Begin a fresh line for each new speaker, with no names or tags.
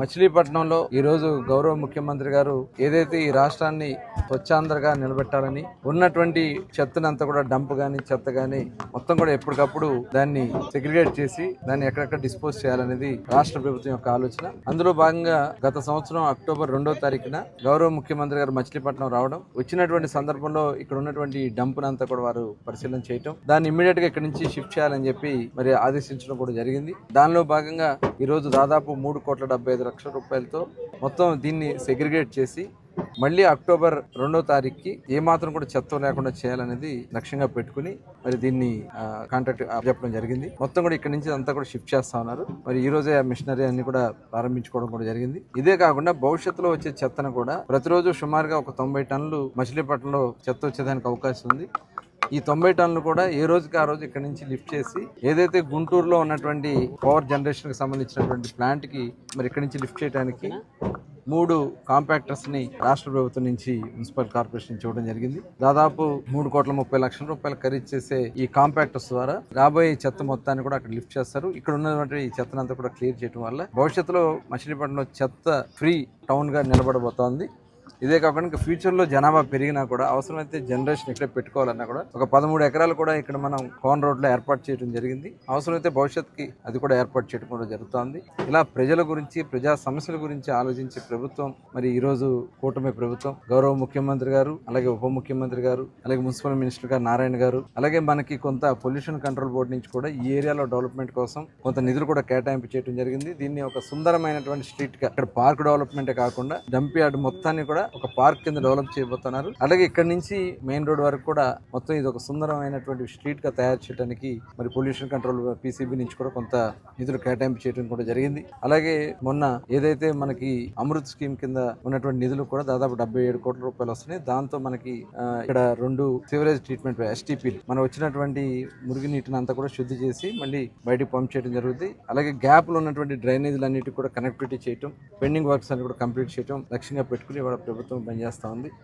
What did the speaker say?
మచిలీపట్నంలో ఈ రోజు గౌరవ ముఖ్యమంత్రి గారు ఏదైతే ఈ రాష్ట్రాన్ని స్వచ్ఛాంధ్రగా నిలబెట్టాలని ఉన్నటువంటి చెత్తనంతా కూడా డంప్ కానీ చెత్త కానీ మొత్తం కూడా ఎప్పటికప్పుడు దాన్ని సెగ్రిగేట్ చేసి దాన్ని ఎక్కడెక్కడ డిస్పోజ్ చేయాలనేది రాష్ట్ర ప్రభుత్వం యొక్క ఆలోచన. అందులో భాగంగా గత సంవత్సరం అక్టోబర్ రెండో తారీఖున గౌరవ ముఖ్యమంత్రి గారు మచిలీపట్నం రావడం వచ్చినటువంటి సందర్భంలో ఇక్కడ ఉన్నటువంటి డంప్నంతా కూడా వారు పరిశీలన చేయటం దాన్ని ఇమ్మీడియట్గా ఇక్కడ నుంచి షిఫ్ట్ చేయాలని చెప్పి మరి ఆదేశించడం కూడా జరిగింది. దానిలో భాగంగా ఈరోజు దాదాపు మూడు కోట్ల డెబ్బై ఐదు లక్షల రూపాయలతో మొత్తం దీన్ని సెగ్రిగేట్ చేసి మళ్ళీ అక్టోబర్ రెండో తారీఖుకి ఏమాత్రం కూడా చెత్త లేకుండా చేయాలనేది లక్ష్యంగా పెట్టుకుని మరి దీన్ని కాంట్రాక్ట్ చెప్పడం జరిగింది. మొత్తం కూడా ఇక్కడ నుంచి అంతా కూడా షిఫ్ట్ చేస్తా ఉన్నారు. మరి ఈ రోజే ఆ మిషనరీ అన్ని కూడా ప్రారంభించుకోవడం కూడా జరిగింది. ఇదే కాకుండా భవిష్యత్తులో వచ్చే చెత్తను కూడా ప్రతిరోజు సుమారుగా ఒక తొంభై టన్నులు మచిలీపట్నంలో చెత్త వచ్చేదానికి అవకాశం ఉంది. ఈ తొంభై టన్నులు కూడా ఏ రోజుకి ఆ రోజు ఇక్కడ నుంచి లిఫ్ట్ చేసి ఏదైతే గుంటూరులో ఉన్నటువంటి పవర్ జనరేషన్కి సంబంధించినటువంటి ప్లాంట్కి మరి ఇక్కడ నుంచి లిఫ్ట్ చేయడానికి మూడు కాంపాక్టర్స్ని రాష్ట్ర ప్రభుత్వం నుంచి మున్సిపల్ కార్పొరేషన్ నుంచి ఇవ్వడం జరిగింది. దాదాపు మూడు కోట్ల ముప్పై లక్షల రూపాయలు ఖరీదు చేసే ఈ కాంపాక్టర్స్ ద్వారా రాబోయే చెత్త మొత్తాన్ని కూడా అక్కడ లిఫ్ట్ చేస్తారు. ఇక్కడ ఉన్నటువంటి ఈ చెత్తనంతా కూడా క్లియర్ చేయడం వల్ల భవిష్యత్తులో మచిలీపట్నంలో చెత్త ఫ్రీ టౌన్గా నిలబడబోతోంది. ఇదే కాకుండా ఇంకా ఫ్యూచర్లో జనాభా పెరిగినా కూడా అవసరమైతే జనరేషన్ ఇక్కడ పెట్టుకోవాలన్నా కూడా ఒక పదమూడు ఎకరాలు కూడా ఇక్కడ మనం కోన్ రోడ్లో ఏర్పాటు చేయడం జరిగింది. అవసరమైతే భవిష్యత్తుకి అది కూడా ఏర్పాటు చేయడం కూడా జరుగుతోంది. ఇలా ప్రజల గురించి ప్రజా సమస్యల గురించి ఆలోచించే ప్రభుత్వం మరి ఈ రోజు కూటమి ప్రభుత్వం గౌరవ ముఖ్యమంత్రి గారు అలాగే ఉప ముఖ్యమంత్రి గారు అలాగే మున్సిపల్ మినిస్టర్ గారు నారాయణ గారు అలాగే మనకి కొంత పొల్యూషన్ కంట్రోల్ బోర్డు నుంచి కూడా ఈ ఏరియాలో డెవలప్మెంట్ కోసం కొంత నిధులు కూడా కేటాయింపు చేయడం జరిగింది. దీన్ని ఒక సుందరమైనటువంటి స్ట్రీట్గా ఇక్కడ పార్క్ డెవలప్మెంట్ కాకుండా డంప్ యార్డ్ మొత్తాన్ని కూడా ఒక పార్క్ కింద డెవలప్ చేయబోతున్నారు. అలాగే ఇక్కడ నుంచి మెయిన్ రోడ్ వరకు కూడా మొత్తం ఇది ఒక సుందరమైనటువంటి స్ట్రీట్గా తయారు చేయడానికి మరి పొల్యూషన్ కంట్రోల్ పీసీబీ నుంచి కూడా కొంత నిధులు కేటాయింపు చేయడం కూడా జరిగింది. అలాగే మొన్న ఏదైతే మనకి అమృత్ స్కీమ్ కింద ఉన్నటువంటి నిధులు కూడా దాదాపు డెబ్బై ఏడు కోట్ల రూపాయలు వస్తున్నాయి. దాంతో మనకి ఇక్కడ రెండు సివరేజ్ ట్రీట్మెంట్ ఎస్టీపీ మనం వచ్చినటువంటి మురుగు నీటిని అంతా కూడా శుద్ధి చేసి మళ్ళీ బయటికి పంప్ చేయడం జరుగుతుంది అలాగే గ్యాప్లో ఉన్నటువంటి డ్రైనేజీలు అన్నిటి కూడా కనెక్టివిటీ చేయడం పెండింగ్ వర్క్స్ అన్ని కూడా కంప్లీట్ చేయడం లక్ష్యంగా పెట్టుకుని ఇవాళ ప్రభుత్వం పనిచేస్తూ ఉంది.